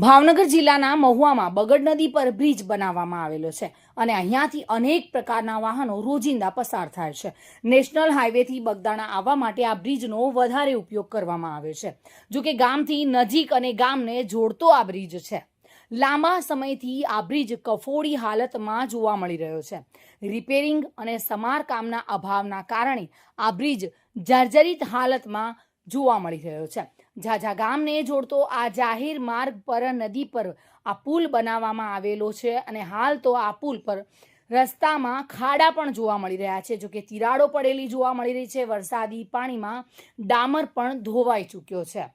ભાવનગર જિલ્લાના મહુવામાં બગડ નદી પર બ્રિજ બનાવવામાં આવેલો છે અને અહીંયાથી અનેક પ્રકારના વાહનો રોજિંદા પસાર થાય છે. નેશનલ હાઈવેથી બગદાણા આવવા માટે આ બ્રિજનો વધારે ઉપયોગ કરવામાં આવે છે. જો કે ગામથી નજીક અને ગામને જોડતો આ બ્રિજ છે. લાંબા સમયથી આ બ્રિજ કફોડી હાલતમાં જોવા મળી રહ્યો છે. રિપેરિંગ અને સમારકામના અભાવના કારણે આ બ્રિજ જર્જરિત હાલતમાં જોવા મળી રહ્યો છે. ઝાઝા ગામને જોડતો આ જાહેર માર્ગ પર નદી પર આ પુલ બનાવવામાં આવેલો છે અને હાલ તો આ પુલ પર રસ્તામાં ખાડા પણ જોવા મળી રહ્યા છે. જોકે તિરાડો પડેલી જોવા મળી રહી છે. વરસાદી પાણીમાં ડામર પણ ધોવાઈ ચૂક્યો છે.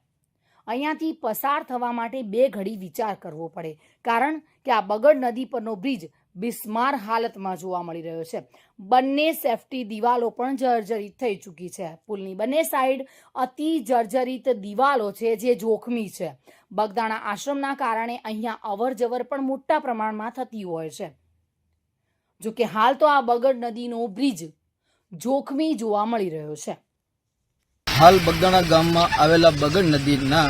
અહીંયાથી પસાર થવા માટે બે ઘડી વિચાર કરવો પડે. કારણ કે આ બગડ નદી પરનો બ્રિજ બિસ્માર હાલતમાં જોવા મળી રહ્યો છે. બંને સેફટી દિવાલો પણ જર્જરિત થઈ ચૂકી છે. પુલની બંને સાઈડ અતિ જર્જરિત દિવાલો છે જે જોખમી છે. બગદાણા આશ્રમના કારણે અહીંયા અવર જવર પણ મોટા પ્રમાણમાં થતી હોય છે. જો કે હાલ તો આ બગડ નદીનો બ્રિજ જોખમી જોવા મળી રહ્યો છે. હાલ બગદાણા ગામમાં આવેલા બગડ નદીના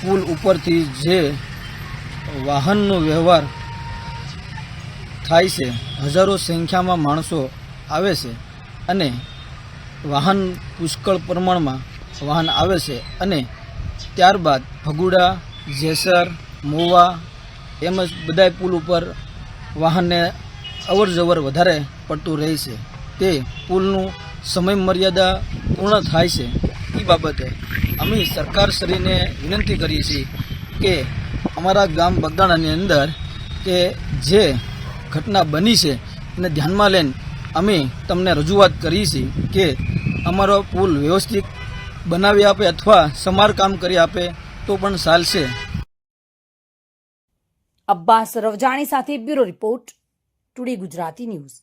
પુલ ઉપરથી જે વાહનનો વ્યવહાર થાય છે. હજારો સંખ્યામાં માણસો આવે છે અને વાહન પુષ્કળ પ્રમાણમાં વાહન આવે છે અને ત્યારબાદ ભગુડા, જેસર, મોવા એમજ બધાય પુલ ઉપર વાહનને અવર જવર વધારે પડતું રહે છે. તે પુલનું સમય મર્યાદા પૂર્ણ થાય છે. એ બાબતે અમે સરકારશ્રીને વિનંતી કરીએ છીએ કે અમારા ગામ બગદાણાની અંદર કે જે ઘટના બની છે અને ધ્યાનમાં લઈને અમે તમને રજૂઆત કરી છે કે અમારો પુલ વ્યવસ્થિત બનાવી આપે અથવા સમારકામ કરી આપે તો પણ ચાલશે. અબ્બાસ રવજાણી સાથે bureau report, today Gujarati news.